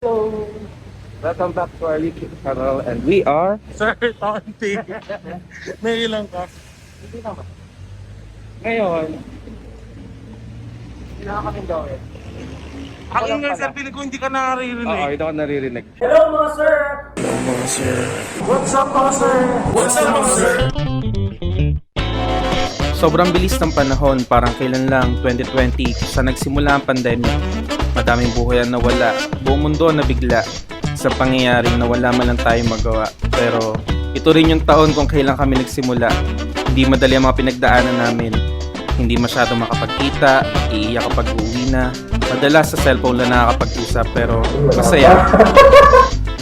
Hello! Welcome back to our YouTube channel and we are... Sir, Tonti. May ilang ka. Hindi naman. Ngayon, hindi na kami gawin. Nga pala. sir, piling ko hindi ka Oo, nakarinig. hindi ako naririnig. Sobrang bilis ng panahon, parang kailan lang 2020 sa nagsimula ang pandemya. Madaming buhay ang nawala, buong mundo ang nabigla sa pangyayaring na wala man lang tayo magawa. Pero ito rin yung taon kung kailan kami nagsimula. Hindi madali ang mga pinagdaanan namin. Hindi masyado makapagkita, iiyak kapag uwi na. Madalas sa cellphone lang nakakapag-usap pero masaya.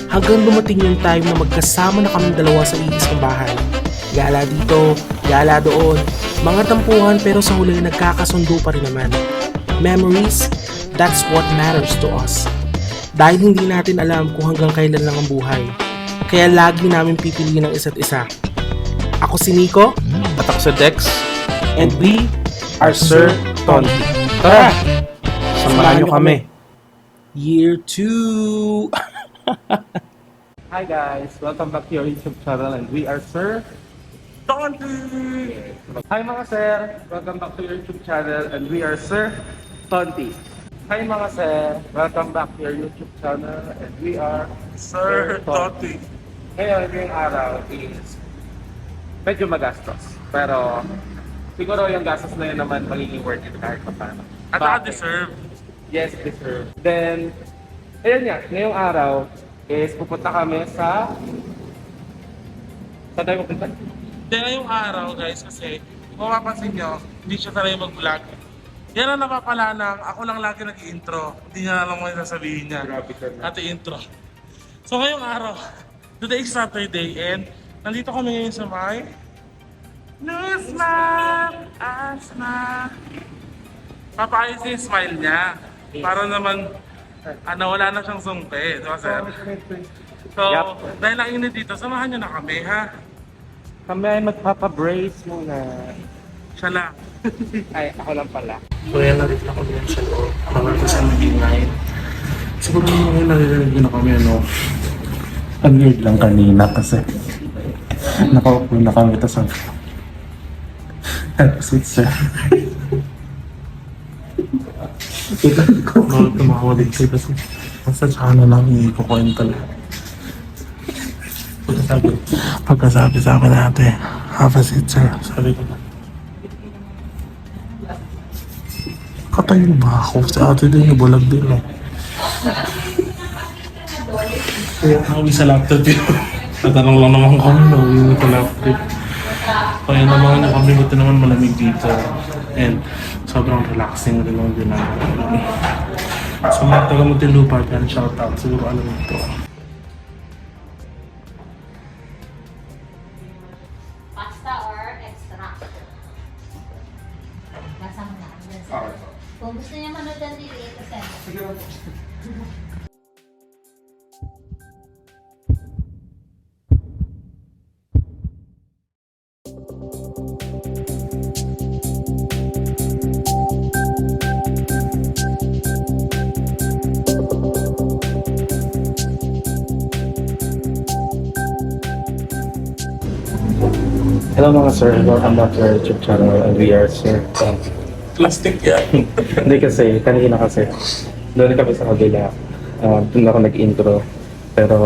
hanggang dumating yung time na magkasama na kami dalawa sa iisang bahay. Gala dito, gala doon, mga tampuhan pero sa huli nagkakasundo pa rin naman. Memories, that's what matters to us. Dahil hindi natin alam kung hanggang kailan lang ang buhay. Kaya lagi namin pipiliin ang isa't isa. Ako si Nico, At ako sa Dex, and we are Sir Tonti. tara! Samahan nyo kami. Year 2! Hi guys! Welcome back to your YouTube channel and we are Sir... Tonti! Hi mga sir! Welcome back to your YouTube channel and we are Sir Tonti. Hi mga sir! Welcome back to your YouTube channel and we are Sir Tonti. Ngayon, yung araw is medyo magastos. Pero siguro yung gastos na yun naman magiging worth it kahit pa paano. At saka deserve. Yes, deserve. Then, ayun nga, ngayong araw is pupunta kami sa... Saan tayo pupunta? Hindi ngayong araw guys kasi kung mapapansin nyo, hindi siya sanay mag-vlog. Yan ang napapala ng ako lang lagi nag-intro. Hindi niya alam mo yung sasabihin niya. Grabe ka na. Ate intro. So ngayong araw, today is Saturday and nandito kami ngayon sa may Newsman! Asma! Papayos yung smile niya. Para naman, ano, wala na siyang sungke. Di ba, sir? So, Yup. dahil lang init dito, samahan niyo na kami, ha? Kami ay magpapabrace muna. Siya lang. Ay, ako lang pala. Kaya narit na kami sa loob. Para ko sa mag-ingay. Siguro yung naririnig na kami, ano, ang weird lang kanina kasi nakaupo na kami tapos ang tapos it's uh, kita ko bakit tumawa din siya kasi nasa tsaka na namin ikukwento lang pagkasabi pagkasabi sa amin natin have a seat sir sabi ko Katayo ba ako? Si ate din, bulag din eh. Kaya nauwi sa laptop yun. Tatanong lang naman kami, nauwi mo sa laptop. Kaya naman na kami, buti naman malamig dito. And sobrang relaxing rin ang ginagawa. Sa mga taga Muntinlupa, yan, shout out. Siguro alam mo ito. Dyan sa- Kung gusto niya manood ng TV, ito send. Hello mga sir, welcome back to our YouTube channel and we are Sir Tonti. Plastic yan. Hindi kasi, kanina kasi, doon kami sa kabila. Uh, doon ako nag-intro. Pero,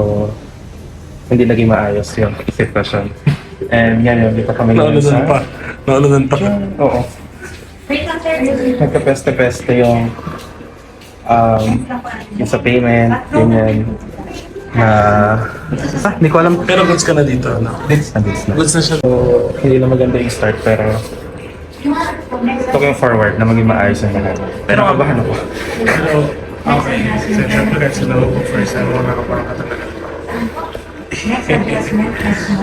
hindi naging maayos yung sitwasyon. And ngayon, dito kami ngayon sa... Naulunan pa. Naulunan pa. Oo. Wait lang, sir. Nagka-peste-peste yung... Um, yung sa payment, ganyan. Na... Ah, hindi ko alam. Pero goods ka na dito, ano? This na, this na. Goods na siya. So, hindi na maganda yung start, pero... Looking forward na maging maayos ang lahat. Pero kabahan ako. Pero, okay. So, syempre kahit sila ako first time, mga nakaparang ka talaga.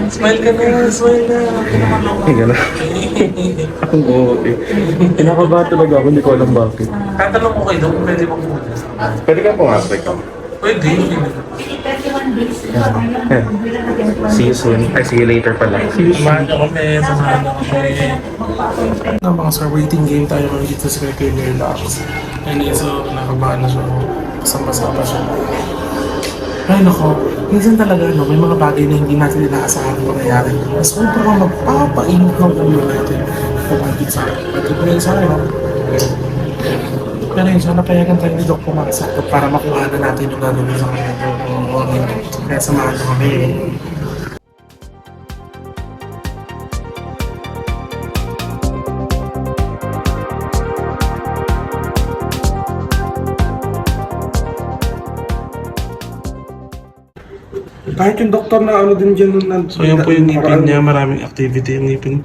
Smile ka na, smile na. Gano'n. Ang okay. Kinakabahan talaga ako, hindi ko alam bakit. Tatanong ko kayo, kung pwede bang muna. Pwede ka pumasok. Pwede. Eh, See you soon. Ay, see you later pala. See you niyo kami, mga sir, waiting game tayo kami dito sa kay Relax. And so, nakabahan na siya. Kasama-sama siya. Ay, nako. Minsan talaga, no, may mga bagay na hindi natin inaasahan mangyayari. Mas ultra ka magpapainit ng ulo natin. Pagkakit sa akin. Pagkakit na yun sa akin, no? Pero yun, sana payagan tayo ni Doc pumaksa para makuha na natin yung gagawin sa kanya. Oo, Kaya samahan mo kami. Kahit yung doktor na ano din dyan nung So yan po yung ngipin niya, maraming activity yung ngipin.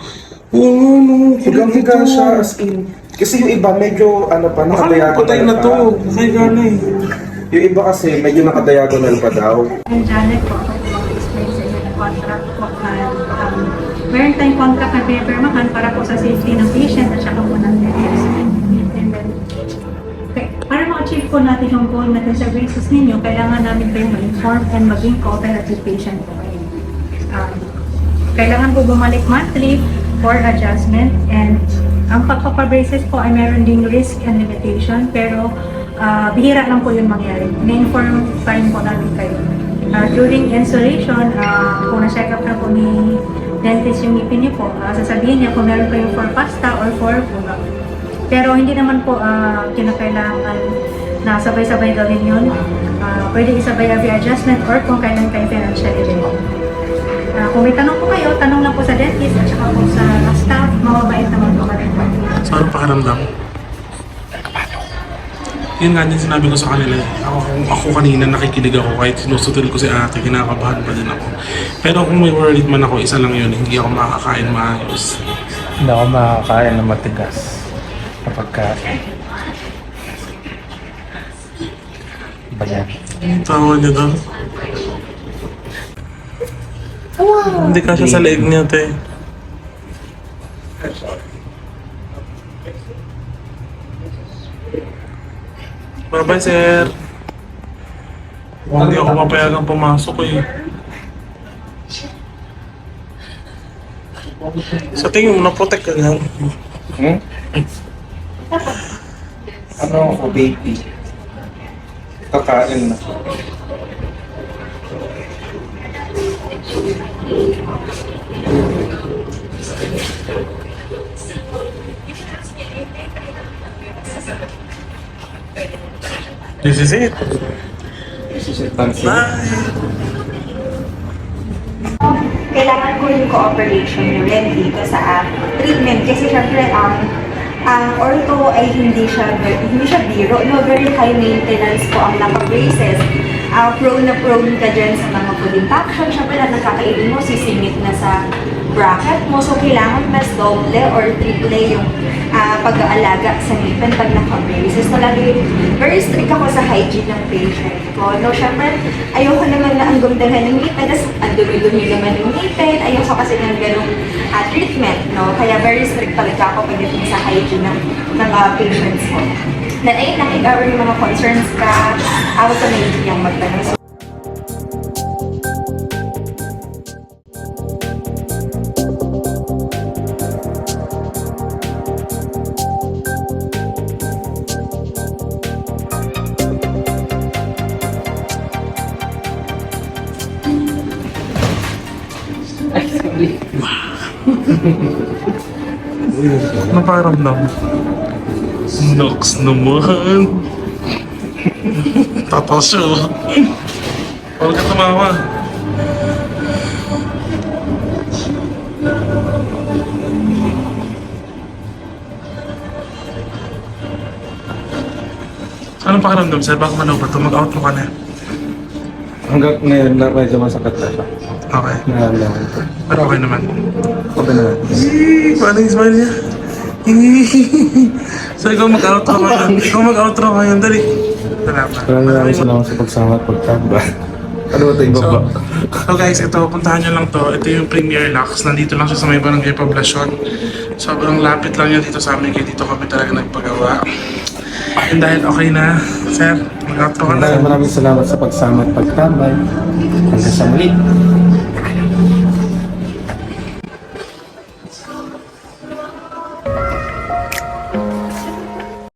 Oo nga, no. Higang-higa siya, as in. Kasi yung iba medyo ano pa, Akala ko patay na to. Nakahiga na eh. Yung iba kasi medyo nakadiagonal pa daw. I'm Janet po. Ako mag-explain sa inyo contract po. And, um, meron tayong contract na pinipirmahan para po sa safety ng patient at saka po ng dentist. And then, okay, para ma-achieve po natin yung goal natin sa braces ninyo, kailangan namin kayong ma-inform and maging cooperative patient po. Um, kailangan po bumalik monthly for adjustment and ang pagpapabraces po ay meron ding risk and limitation pero ah, bihira lang po yung mangyari. Na-inform pa rin po namin kayo. Ah, during installation, uh, kung na-check up na po ni dentist yung ngipin niyo po, ah, sasabihin niya kung meron kayong for pasta or for pulak. Pero hindi naman po ah, kinakailangan na sabay-sabay gawin yun. Ah, pwede isabay every adjustment or kung kailan kayo financially ready. Ah, kung may tanong po kayo, tanong lang po sa dentist at saka po sa staff, mababait naman po kami. So ano pakiramdam? Yun nga din sinabi ko sa kanila eh. Ako, ako kanina nakikinig ako kahit sinusutil ko si ate, kinakabahan pa din ako. Pero kung may worried man ako, isa lang yun, hindi ako makakain maayos. Hindi ako makakain ng matigas kapag ka... Ba yan? Ang tawag niya doon. Hindi ka siya sa leeg niya, te. Bye-bye, sir. Hindi ako mapayagang pumasok eh. Sa tingin mo, na-protect ka niyan. Hmm? Ano ako, baby? Kakain na. This is it. Pansin. Bye! kailangan ko yung cooperation nyo rin dito sa ah, treatment kasi syempre ang ang ortho ay hindi siya hindi siya biro no very high maintenance po ang naka-braces Ah, prone na prone ka dyan sa mga food impaction syempre lahat ng kakainin mo sisingit na sa bracket mo. So kailangan mas doble or triple yung ah, pag-aalaga sa ngipin pag naka-braces. Lagi very strict ako sa hygiene ng patient ko. No syempre ayoko naman na ang gumdahan ng ngipin tapos ang dumi-dumi naman ng ngipin. Ayoko kasi ng ganong ah, treatment no? Kaya very strict talaga ako pagdating sa hygiene ng, ng ah, patients ko. Lang, if ever yung mga concerns ka, ako sa naiintindihan magtanong. So, Ano pakiramdam? Nox naman. Tatas siya. oh. Huwag ka tumawa. Anong pakiramdam sir? Baka manaw ba ito? Mag-out mo ka na. Hanggang ngayon na medyo masakit na siya. Okay. Ko. Pero okay naman. Okay na. Eee, paano yung smile niya? so ikaw mag-outro ka ngayon. Ikaw mag-outro ka ngayon. Dali. Salamat. Maraming maraming salamat sa pagsama at pagtamba. Ano ba ito yung So, baba? so guys, ito, puntahan nyo lang to. Ito yung Premier Lux. Nandito lang siya sa may barangay Poblacion. Sobrang lapit lang niya dito sa amin. Kaya dito kami talaga nagpagawa. And dahil okay na, sir, mag-outro ka na. Maraming maraming salamat sa pagsama at pagtambay. Hanggang sa muli.